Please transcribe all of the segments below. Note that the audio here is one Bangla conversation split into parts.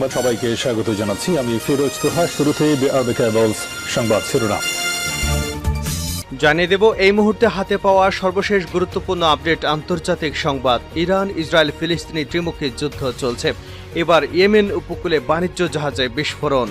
সংবাদ সবাইকে স্বাগত জানাচ্ছি। আমি ফিরোজ তোহা শুরুতেই সংবাদ শিরোনাম। জানিয়ে দেব, এই মুহূর্তে হাতে পাওয়া সর্বশেষ গুরুত্বপূর্ণ আপডেট আন্তর্জাতিক সংবাদ। ইরান, ইসরায়েল, ফিলিস্তিনি ত্রিমুখী যুদ্ধ চলছে। এবার ইয়েমেন উপকূলে বাণিজ্য জাহাজে বিস্ফোরণ।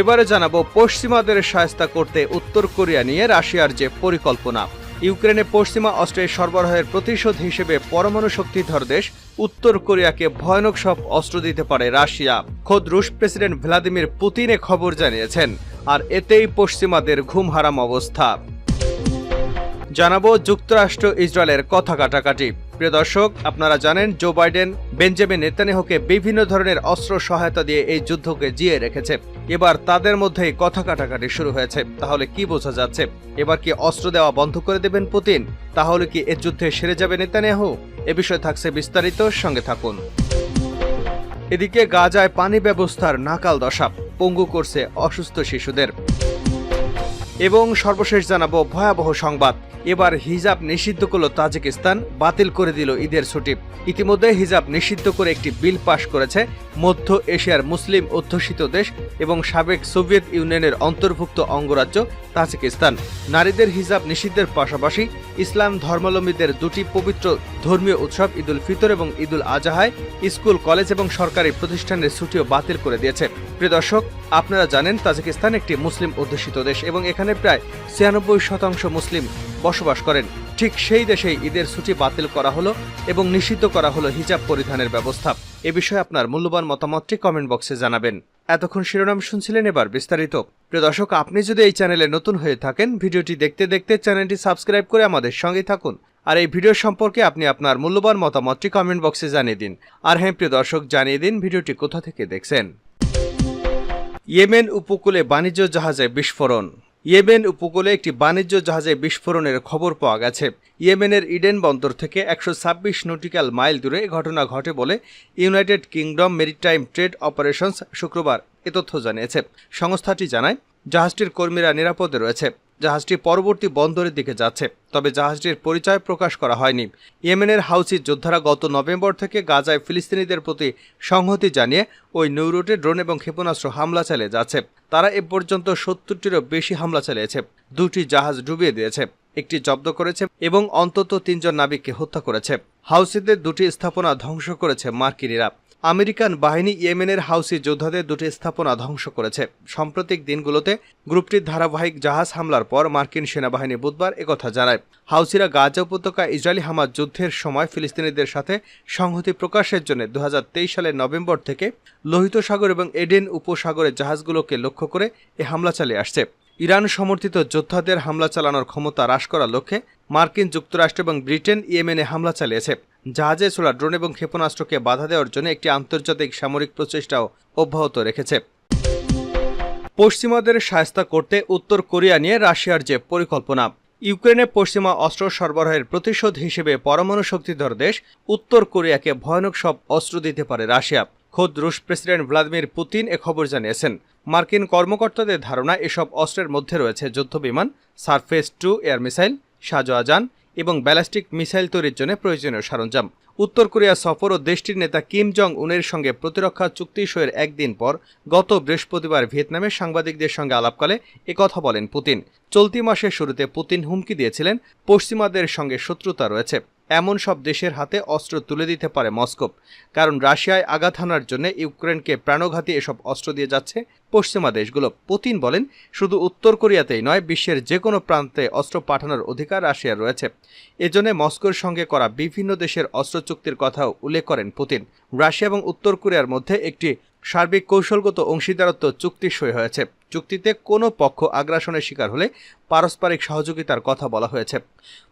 এবারে জানাব, পশ্চিমাদের সায়স্তা করতে উত্তর কোরিয়া নিয়ে রাশিয়ার যে পরিকল্পনা। ইউক্রেনে পশ্চিমা অস্ত্রের সরবরাহের প্রতিশোধ হিসেবে পরমাণু শক্তিধর দেশ উত্তর কোরিয়াকে ভয়ানক সব অস্ত্র দিতে পারে রাশিয়া। খোদ রুশ প্রেসিডেন্ট ভ্লাদিমির পুতিনে খবর জানিয়েছেন। আর এতেই পশ্চিমাদের ঘুম হারাম অবস্থা। জানাব যুক্তরাষ্ট্র ইসরায়েলের কথা কাটাকাটি। প্রিয় দর্শক, আপনারা জানেন জো বাইডেন বেঞ্জামিন নেতানিয়াহুকে বিভিন্ন ধরনের অস্ত্র সহায়তা দিয়ে এই যুদ্ধকে জিয়ে রেখেছে। এবার তাদের মধ্যেই কথা কাটাকাটি শুরু হয়েছে। তাহলে কি বোঝা যাচ্ছে? এবার কি অস্ত্র দেওয়া বন্ধ করে দেবেন পুতিন? তাহলে কি এ যুদ্ধে সেরে যাবে নেতানিয়াহু? এ বিষয়ে থাকছে বিস্তারিত, সঙ্গে থাকুন। এদিকে গাজায় পানি ব্যবস্থার নাকাল দশা। পঙ্গু করছে অসুস্থ শিশুদের। এবং সর্বশেষ জানাব ভয়াবহ সংবাদ। এবার হিজাব নিষিদ্ধ করল তাজিকিস্তান, বাতিল করে দিল ঈদের ছুটি। ইতিমধ্যে হিজাব নিষিদ্ধ করে একটি বিল পাশ করেছে মধ্য এশিয়ার মুসলিম অধ্যুষিত দেশ এবং সাবেক সোভিয়েত ইউনিয়নের অন্তর্ভুক্ত অঙ্গরাজ্য তাজিকিস্তান। নারীদের হিজাব নিষিদ্ধের পাশাপাশি ইসলাম ধর্মাবলম্বীদের দুটি পবিত্র ধর্মীয় উৎসব ঈদুল ফিতর এবং ঈদুল আজাহায় স্কুল, কলেজ এবং সরকারি প্রতিষ্ঠানের ছুটিও বাতিল করে দিয়েছে। প্রিয় দর্শক, আপনারা জানেন তাজিকিস্তান একটি মুসলিম অধ্যুষিত দেশ এবং এখানে প্রায় ছিয়ানব্বই শতাংশ মুসলিম বসবাস করেন। ঠিক সেই দেশেই ঈদের ছুটি বাতিল করা হলো এবং নিষিদ্ধ করা হলো হিজাব পরিধানের ব্যবস্থা। এ বিষয়ে আপনার মূল্যবান মতামতটি কমেন্ট বক্সে জানাবেন। এতক্ষণ শিরোনাম শুনছিলেন এবার বিস্তারিত। প্রিয় দর্শক, আপনি যদি এই চ্যানেলে নতুন হয়ে থাকেন, ভিডিওটি দেখতে দেখতে চ্যানেলটি সাবস্ক্রাইব করে আমাদের সঙ্গে থাকুন। আর এই ভিডিও সম্পর্কে আপনি আপনার মূল্যবান মতামতটি কমেন্ট বক্সে জানিয়ে দিন। আর হ্যাঁ প্রিয় দর্শক, জানিয়ে দিন ভিডিওটি কোথা থেকে দেখছেন। ইয়েমেন উপকূলে বাণিজ্য জাহাজে বিস্ফোরণ। ইয়েমেন উপকূলে একটি বাণিজ্য জাহাজে বিস্ফোরণের খবর পাওয়া গেছে। ইয়েমেনের ইডেন বন্দর থেকে একশো ছাব্বিশ নটিক্যাল মাইল দূরে ঘটনা ঘটে বলে United Kingdom maritime trade operations শুক্রবার এ তথ্য জানিয়েছে। সংস্থাটি জানায়, জাহাজটির কর্মীরা নিরাপদে রয়েছে। জাহাজটি পরবর্তী বন্দরের দিকে যাচ্ছে, তবে জাহাজটির পরিচয় প্রকাশ করা হয়নি। ইয়েমেনের হাউসি যোদ্ধারা গত নভেম্বর থেকে গাজায় ফিলিস্তিনিদের প্রতি সংহতি জানিয়ে ওই নৌরুটে ড্রোন এবং ক্ষেপণাস্ত্র হামলা চালিয়ে যাচ্ছে। তারা এ পর্যন্ত সত্তরটিরও বেশি হামলা চালিয়েছে, দুটি জাহাজ ডুবিয়ে দিয়েছে, একটি জব্দ করেছে এবং অন্তত তিনজন নাবিককে হত্যা করেছে। হাউসিদের দুটি স্থাপনা ধ্বংস করেছে মার্কিনীরা। আমেরিকান বাহিনী ইয়েমেনের হাউসি যোদ্ধাদের দুটি স্থাপনা ধ্বংস করেছে। সাম্প্রতিক দিনগুলোতে গ্রুপটির ধারাবাহিক জাহাজ হামলার পর মার্কিন সেনাবাহিনী বুধবার একথা জানায়। হাউসিরা গাজা উপত্যকা ইসরায়েলি হামাজ যুদ্ধের সময় ফিলিস্তিনিদের সাথে সংহতি প্রকাশের জন্য দুহাজার তেইশ সালের নভেম্বর থেকে লোহিত সাগর এবং এডেন উপসাগরের জাহাজগুলোকে লক্ষ্য করে এ হামলা চালিয়ে আসছে। ইরান সমর্থিত যোদ্ধাদের হামলা চালানোর ক্ষমতা হ্রাস করার লক্ষ্যে মার্কিন যুক্তরাষ্ট্র এবং ব্রিটেন ইয়েমেনে হামলা চালিয়েছে। জাহাজে ছোড়া ড্রোন এবং ক্ষেপণাস্ত্রকে বাধা দেওয়ার জন্য একটি আন্তর্জাতিক সামরিক প্রচেষ্টাও অব্যাহত রেখেছে। পশ্চিমাদের সায়স্তা করতে উত্তর কোরিয়া নিয়ে রাশিয়ার যে পরিকল্পনা, ইউক্রেনে পশ্চিমা অস্ত্র সরবরাহের প্রতিশোধ হিসেবে পরমাণু শক্তিধর দেশ উত্তর কোরিয়াকে ভয়ানক সব অস্ত্র দিতে পারে রাশিয়া। খোদ রুশ প্রেসিডেন্ট ভ্লাদিমির পুতিন এ খবর জানিয়েছেন। মার্কিন কর্মকর্তাদের ধারণা, এসব অস্ত্রের মধ্যে রয়েছে যুদ্ধবিমান, সারফেস টু, এয়ার মিসাইল সাজোয়াজান এবং ব্যালাস্টিক মিসাইল তৈরির জন্য প্রয়োজনীয় সরঞ্জাম। উত্তর কোরিয়া সফর ও দেশটির নেতা কিম জং উনের সঙ্গে প্রতিরক্ষা চুক্তি সইয়ের একদিন পর গত বৃহস্পতিবার ভিয়েতনামের সাংবাদিকদের সঙ্গে আলাপকালে একথা বলেন পুতিন। চলতি মাসের শুরুতে পুতিন হুমকি দিয়েছিলেন, পশ্চিমাদের সঙ্গে শত্রুতা রয়েছে। এমন সব দেশের হাতে অস্ত্র তুলে দিতে পারে মস্কো। কারণ রাশিয়ায় আঘাত হানার জন্য ইউক্রেনকে প্রাণঘাতী এসব অস্ত্র দিয়ে যাচ্ছে পশ্চিমা দেশগুলো। পুতিন বলেন, শুধু উত্তর কোরিয়াতেই নয়, বিশ্বের যে কোনো প্রান্তে অস্ত্র পাঠানোর অধিকার রাশিয়ার রয়েছে। এজন্য মস্কোর সঙ্গে করা বিভিন্ন দেশের অস্ত্র চুক্তির কথাও উল্লেখ করেন পুতিন। রাশিয়া এবং উত্তর কোরিয়ার মধ্যে একটি সার্বিক কৌশলগত অংশীদারত্ব চুক্তি সই হয়েছে। চুক্তিতে কোনো পক্ষ আগ্রাসনের শিকার হলে পারস্পরিক সহযোগিতার কথা বলা হয়েছে।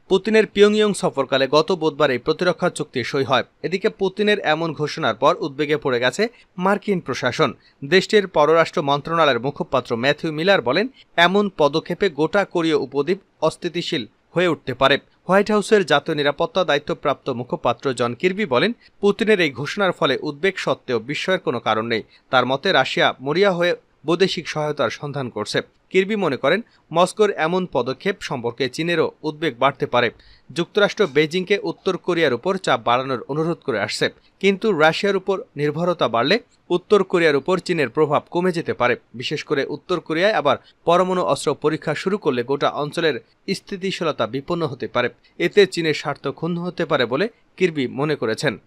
পুতিনের পিয়ংইয়ং সফরকালে গত বুধবার এই প্রতিরক্ষা চুক্তি সই হয়। এদিকে পুতিনের এমন ঘোষণার পর উদ্বেগে পড়ে গেছে মার্কিন প্রশাসন। দেশটির পররাষ্ট্র মন্ত্রণালয়ের মুখপাত্র ম্যাথিউ মিলার বলেন, এমন পদক্ষেপে গোটা কোরীয় উপদ্বীপ অস্থিতিশীল হয়ে উঠতে পারে। হোয়াইট হাউসের জাতীয় নিরাপত্তা দায়িত্বপ্রাপ্ত মুখপাত্র জন কির্বি বলেন, পুতিনের এই ঘোষণার ফলে উদ্বেগ সত্ত্বেও বিস্ময়ের কোনো কারণ নেই। তার মতে, রাশিয়া মরিয়া হয়ে বৈদেশিক সহায়তার সন্ধান করছে। কির্বি মনে করেন, মস্কোর এমন পদক্ষেপ সম্পর্কে চীনেরও উদ্বেগ বাড়তে পারে। যুক্তরাষ্ট্র বেজিংকে উত্তর কোরিয়ার উপর চাপ বাড়ানোর অনুরোধ করে আসছে। কিন্তু রাশিয়ার উপর নির্ভরতা বাড়লে উত্তর কোরিয়ার উপর চীনের প্রভাব কমে যেতে পারে। বিশেষ করে উত্তর কোরিয়ায় আবার পরমাণু অস্ত্র পরীক্ষা শুরু করলে গোটা অঞ্চলের স্থিতিশীলতা বিপন্ন হতে পারে। এতে চীনের স্বার্থ ক্ষুণ্ণ হতে পারে বলে কির্বি মনে করেছেন।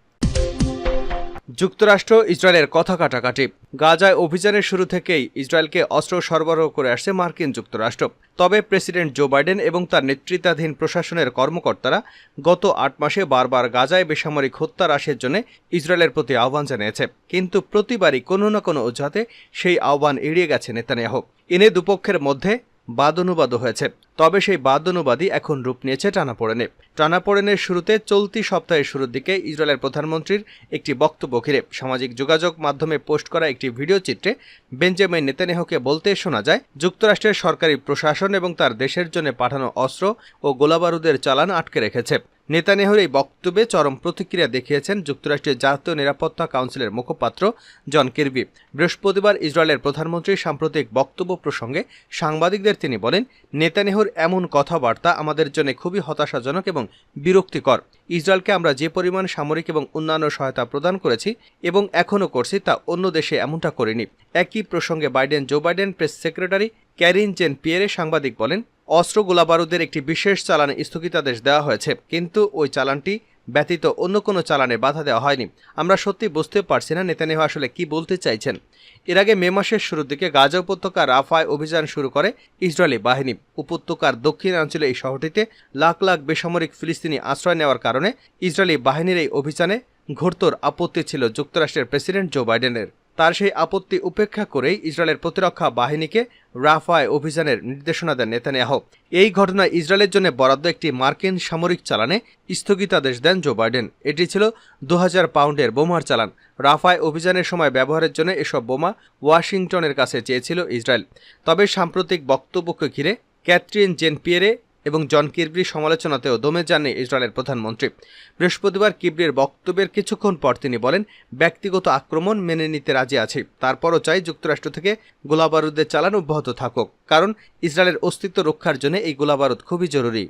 যুক্তরাষ্ট্র ইসরায়েলের কথা কাটাকাটি। গাজায় অভিযানের শুরু থেকেই ইসরায়েলকে অস্ত্র সরবরাহ করে আসছে মার্কিন যুক্তরাষ্ট্র। তবে প্রেসিডেন্ট জো বাইডেন এবং তার নেতৃত্বাধীন প্রশাসনের কর্মকর্তারা গত আট মাসে বারবার গাজায় বেসামরিক হত্যা হ্রাসের জন্য ইসরায়েলের প্রতি আহ্বান জানিয়েছে। কিন্তু প্রতিবারই কোনো না কোনো অজুহাতে সেই আহ্বান এড়িয়ে গেছে নেতানিয়াহু। এনে দুপক্ষের মধ্যে বাদানুবাদও হয়েছে। তবে সেই বাদনুবাদই এখন রূপ নিয়েছে টানাপোড়েনে। টানাপোড়েনের শুরুতে চলতি সপ্তাহের শুরুর দিকে ইসরায়েলের প্রধানমন্ত্রীর একটি বক্তব্য ঘিরে সামাজিক যোগাযোগ মাধ্যমে পোস্ট করা একটি ভিডিও চিত্রে বেঞ্জামিন নেতানেহকে বলতে শোনা যায়, যুক্তরাষ্ট্রের সরকারি প্রশাসন এবং তার দেশের জন্য পাঠানো অস্ত্র ও গোলাবারুদের চালান আটকে রেখেছে। নেতানিয়াহুর এই বক্তব্যে চরম প্রতিক্রিয়া দেখিয়েছেন যুক্তরাষ্ট্রের জাতীয় নিরাপত্তা কাউন্সিলের মুখপাত্র জন কির্বি। বৃহস্পতিবার ইসরায়েলের প্রধানমন্ত্রীর সাম্প্রতিক বক্তব্য প্রসঙ্গে সাংবাদিকদের তিনি বলেন নেতানিয়াহুর এমন কথাবার্তা আমাদের জন্য খুবই হতাশাজনক এবং বিরক্তিকর। ইসরায়েলকে আমরা যে পরিমাণ সামরিক এবং অন্যান্য সহায়তা প্রদান করেছি এবং এখনও করছি তা অন্য দেশে এমনটা করিনি। একই প্রসঙ্গে Biden Joe Biden press secretary Karine Jean Pierre সাংবাদিক বলেন অস্ত্র গোলাবারুদের একটি বিশেষ চালানে স্থগিতাদেশ দেওয়া হয়েছে, কিন্তু ওই চালানটি ব্যতীত অন্য কোনো চালানে বাধা দেওয়া হয়নি। আমরা সত্যি বুঝতে পারছি না নেতানিয়াহু আসলে কি বলতে চাইছেন। এর আগে মে মাসের শুরুর দিকে গাজা উপত্যকা রাফায় অভিযান শুরু করে ইসরায়েলি বাহিনী। উপত্যকার দক্ষিণাঞ্চলে এই শহরটিতে লাখ লাখ বেসামরিক ফিলিস্তিনি আশ্রয় নেওয়ার কারণে ইসরায়েলি বাহিনীর এই অভিযানে ঘোরতর আপত্তি ছিল যুক্তরাষ্ট্রের প্রেসিডেন্ট জো বাইডেনের। তার সেই আপত্তি উপেক্ষা করেই ইসরায়েলের প্রতিরক্ষা বাহিনীকে রাফায় অভিযানের নির্দেশনা দেন নেতানিয়াহু। এই ঘটনায় ইসরায়েলের জন্য বরাদ্দ একটি মার্কিন সামরিক চালানে স্থগিতাদেশ দেন জো বাইডেন। এটি ছিল দু হাজার পাউন্ডের বোমার চালান। রাফায় অভিযানের সময় ব্যবহারের জন্য এসব বোমা ওয়াশিংটনের কাছে চেয়েছিল ইসরায়েল। তবে সাম্প্রতিক বক্তব্যকে ঘিরে ক্যাথরিন জেন পিয়েরে এবং জন কিরবির সমালোচনাতেও দমে যাননি ইসরায়েলের প্রধানমন্ত্রী। বৃহস্পতিবার কিবরির বক্তব্যের কিছুক্ষণ পর তিনি বলেন, ব্যক্তিগত আক্রমণ মেনে নিতে রাজি আছি। তারপরও চাই যুক্তরাষ্ট্র থেকে গোলাবারুদের চালান অব্যাহত থাকুক, কারণ ইসরায়েলের অস্তিত্ব রক্ষার জন্য এই গোলাবারুদ খুবই জরুরি।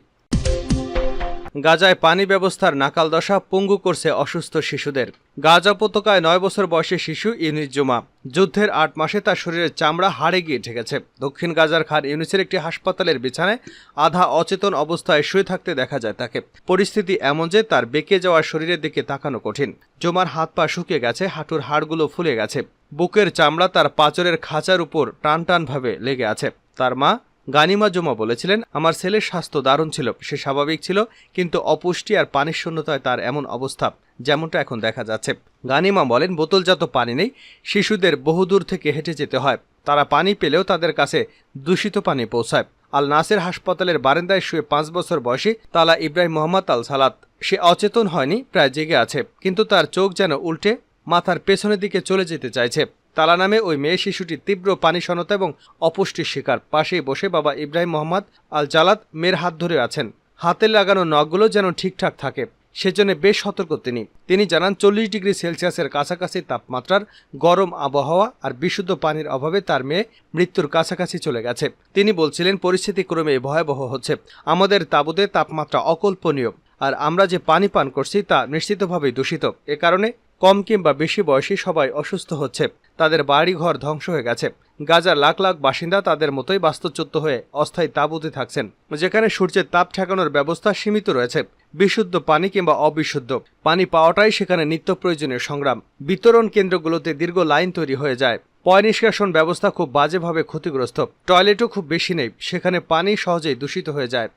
গাজায় পানি ব্যবস্থার নাকাল দশা পঙ্গু করছে অসুস্থ শিশুদের। গাজা উপত্যকায় নয় বছর বয়সী শিশু ইউনিস জুমা। যুদ্ধের আট মাসে তার শরীরের চামড়া হাড়ে গিয়ে ঠেকেছে দক্ষিণ গাজার খান ইউনিসের একটি হাসপাতালের বিছানায় আধা অচেতন অবস্থায় শুয়ে থাকতে দেখা যায় তাকে। পরিস্থিতি এমন যে তার বেঁকে যাওয়া শরীরের দিকে তাকানো কঠিন। জুমার হাত পা শুকিয়ে গেছে, হাঁটুর হাড়গুলো ফুলে গেছে। বুকের চামড়া তার পাচরের খাঁচার উপর টান টানভাবে লেগে আছে। তার মা গানিমা জমা বলেছিলেন, আমার ছেলের স্বাস্থ্য দারুণ ছিল, সে স্বাভাবিক ছিল, কিন্তু অপুষ্টি আর পানির শূন্যতায় তার এমন অবস্থা, যেমনটা এখন দেখা যাচ্ছে। গানিমা বলেন, বোতলজাত পানি নেই, শিশুদের বহুদূর থেকে হেঁটে যেতে হয়। তারা পানি পেলেও তাদের কাছে দূষিত পানি পৌঁছায়। আল নাসের হাসপাতালের বারান্দায় শুয়ে পাঁচ বছর বয়সী তালা ইব্রাহিম মোহাম্মদ আল সালাত। সে অচেতন হয়নি, প্রায় জেগে আছে, কিন্তু তার চোখ যেন উল্টে মাথার পেছনের দিকে চলে যেতে চাইছে। তালা নামে ওই মেয়ে শিশুটি তীব্র পানিশনতা এবং অপুষ্টির শিকার। পাশেই বসে বাবা ইব্রাহিম মোহাম্মদ আল জালাত মেয়ের হাত ধরে আছেন। হাতে লাগানো নখগুলো যেন ঠিকঠাক থাকে, সেজন্য বেশ সতর্ক তিনি। তিনি জানান, চল্লিশ ডিগ্রি সেলসিয়াসের কাছাকাছি তাপমাত্রার গরম আবহাওয়া আর বিশুদ্ধ পানির অভাবে তার মেয়ে মৃত্যুর কাছাকাছি চলে গেছে। তিনি বলছিলেন, পরিস্থিতি ক্রমে ভয়াবহ হচ্ছে। আমাদের তাবুতে তাপমাত্রা অকল্পনীয়, আর আমরা যে পানি পান করছি তা নিশ্চিতভাবেই দূষিত। এ কারণে কম কিংবা বেশি বয়সী সবাই অসুস্থ হচ্ছে। তাদের বাড়িঘর ধ্বংস হয়ে গেছে। গাজার লাখ লাখ বাসিন্দা তাদের মতোই বাস্তুচ্যুত হয়ে অস্থায়ী তাঁবুতে থাকছেন, যেখানে সূর্যের তাপ ঠেকানোর ব্যবস্থা সীমিত রয়েছে। বিশুদ্ধ পানি কিংবা অবিশুদ্ধ পানি পাওয়াটাই সেখানে নিত্য প্রয়োজনীয় সংগ্রাম। বিতরণ কেন্দ্রগুলোতে দীর্ঘ লাইন তৈরি হয়ে যায়। পয় নিষ্কাশন ব্যবস্থা খুব বাজেভাবে ক্ষতিগ্রস্ত। টয়লেটও খুব বেশি নেই, সেখানে পানি সহজেই দূষিত হয়ে যায়।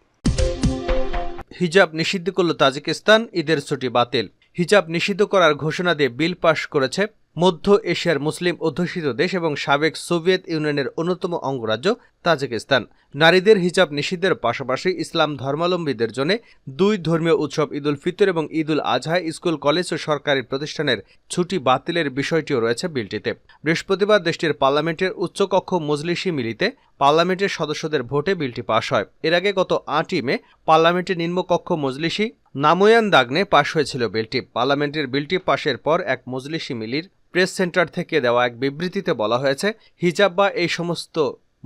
হিজাব নিষিদ্ধ করল তাজিকিস্তান, ঈদের ছুটি বাতিল। হিজাব নিষিদ্ধ করার ঘোষণা দিয়ে বিল পাশ করেছে মধ্য এশিয়ার মুসলিম অধ্যুষিত দেশ এবং সাবেক সোভিয়েত ইউনিয়নের অন্যতম অঙ্গরাজ্য তাজিকিস্তান। নারীদের হিজাব নিষিদ্ধের পাশাপাশি ইসলাম ধর্মাবলম্বীদের জন্য দুই ধর্মীয় উৎসব ঈদুল ফিতর এবং ঈদুল আজহায় স্কুল, কলেজ ও সরকারি প্রতিষ্ঠানের ছুটি বাতিলের বিষয়টিও রয়েছে বিলটিতে। বৃহস্পতিবার দেশটির পার্লামেন্টের উচ্চকক্ষ মজলিসি মিলিতে পার্লামেন্টের সদস্যদের ভোটে বিলটি পাশ হয়। এর আগে গত আটই মে পার্লামেন্টের নিম্নকক্ষ মজলিসি নামোয়ান দাগনে পাশ হয়েছিল বিলটি। পার্লামেন্টের বিলটি পাশের পর এক মজলিসি মিলির প্রেস সেন্টার থেকে দেওয়া এক বিবৃতিতে বলা হয়েছে, হিজাব বা এই সমস্ত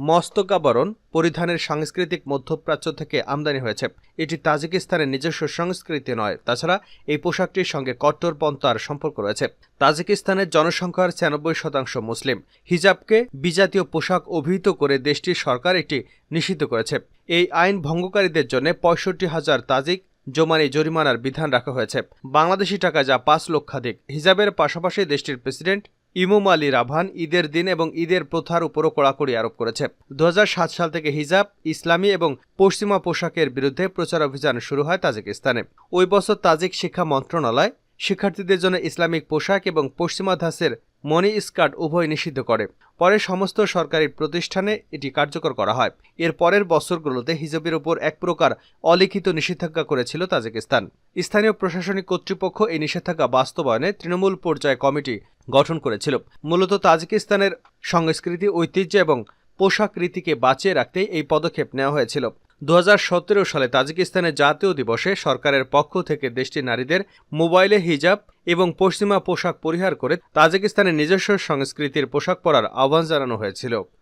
মস্তকাবরণ পরিধানের সাংস্কৃতিক মধ্যপ্রাচ্য থেকে আমদানি হয়েছে। এটি তাজিকিস্তানের নিজস্ব সংস্কৃতি নয়। তাছাড়া এই পোশাকটির সঙ্গে কট্টরপন্থার সম্পর্ক রয়েছে। তাজিকিস্তানের জনসংখ্যার ছিয়ানব্বই শতাংশ মুসলিম। হিজাবকে বিজাতীয় পোশাক অভিহিত করে দেশটির সরকার এটি নিষিদ্ধ করেছে। এই আইন ভঙ্গকারীদের জন্য পঁয়ষট্টি হাজার তাজিক জমানি জরিমানার বিধান রাখা হয়েছে। বাংলাদেশি টাকা যা পাঁচ লক্ষাধিক, হিজাবের পাশাপাশি দেশটির প্রেসিডেন্ট ইমুম আলী রাভান ঈদের দিন এবং ঈদের প্রথার উপরও কড়াকড়ি আরোপ করেছে। দু হাজার সাত সাল থেকে হিজাব, ইসলামী এবং পশ্চিমা পোশাকের বিরুদ্ধে প্রচার অভিযান শুরু হয় তাজিকিস্তানে। ওই বছর তাজিক শিক্ষা মন্ত্রণালয় শিক্ষার্থীদের জন্য ইসলামিক পোশাক এবং পশ্চিমা ধাঁচের মনি স্কার্ট উভয় নিষিদ্ধ করে। পরে সমস্ত সরকারি প্রতিষ্ঠানে এটি কার্যকর করা হয়। এর পরের বছরগুলোতে হিজাবের উপর এক প্রকার অলিখিত নিষেধাজ্ঞা করেছিল তাজিকিস্তান। স্থানীয় প্রশাসনিক কর্তৃপক্ষ এই নিষেধাজ্ঞা বাস্তবায়নে তৃণমূল পর্যায়ে কমিটি গঠন করেছিল। মূলত তাজিকিস্তানের সংস্কৃতি, ঐতিহ্য এবং পোশাক রীতিকে বাঁচিয়ে রাখতেই এই পদক্ষেপ নেওয়া হয়েছিল। দু হাজার সতেরো সালে তাজিকিস্তানের জাতীয় দিবসে সরকারের পক্ষ থেকে দেশটির নারীদের মোবাইলে হিজাব এবং পশ্চিমা পোশাক পরিহার করে তাজিকিস্তানের নিজস্ব সংস্কৃতির পোশাক পরার আহ্বান জানানো হয়েছিল।